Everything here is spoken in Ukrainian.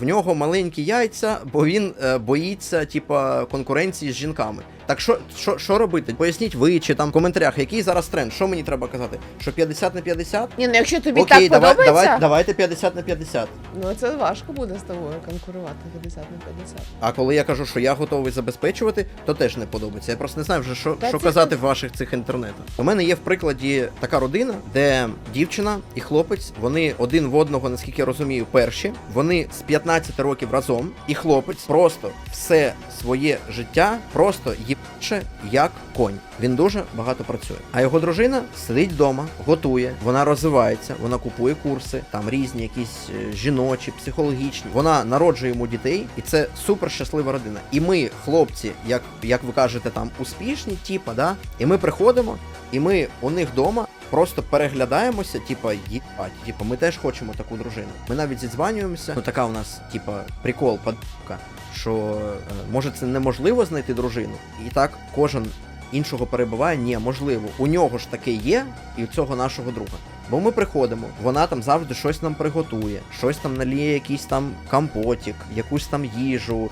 в нього маленькі яйця, бо він е, боїться, типа, конкуренції з жінками. Так що, що, що робити? Поясніть ви чи там в коментарях, який зараз тренд? Що мені треба казати? Що 50 на 50? Ні, ну якщо тобі Окей, так давай, подобається, давай, давайте 50 на 50. ну це важко буде з тобою конкурувати 50 на 50. А коли я кажу, що я готовий забезпечувати, то теж не подобається. Я просто не знаю вже, що, Та що це казати в ваших цих інтернетах. У мене є в прикладі така родина, де дівчина і хлопець, вони один в одного, наскільки я розумію, перші. Вони з 15 років разом, і хлопець просто все своє життя просто їбче як конь. Він дуже багато працює. А його дружина сидить вдома, готує, вона розвивається, вона купує курси, там різні якісь е, жіночі, психологічні. Вона народжує йому дітей, і це супер щаслива родина. І ми, хлопці, як, як ви кажете, там успішні, типа, да? І ми приходимо, і ми у них вдома просто переглядаємося, типа, їбать, типа, ми теж хочемо таку дружину. Ми навіть зідзванюємося. Ну така у нас, типа, прикол, подбка, що е, може це неможливо знайти дружину. І так кожен іншого перебуває, ні, можливо, у нього ж таке є, і у цього нашого друга. Бо ми приходимо, вона там завжди щось нам приготує, щось там наліє, якийсь там компотік, якусь там їжу,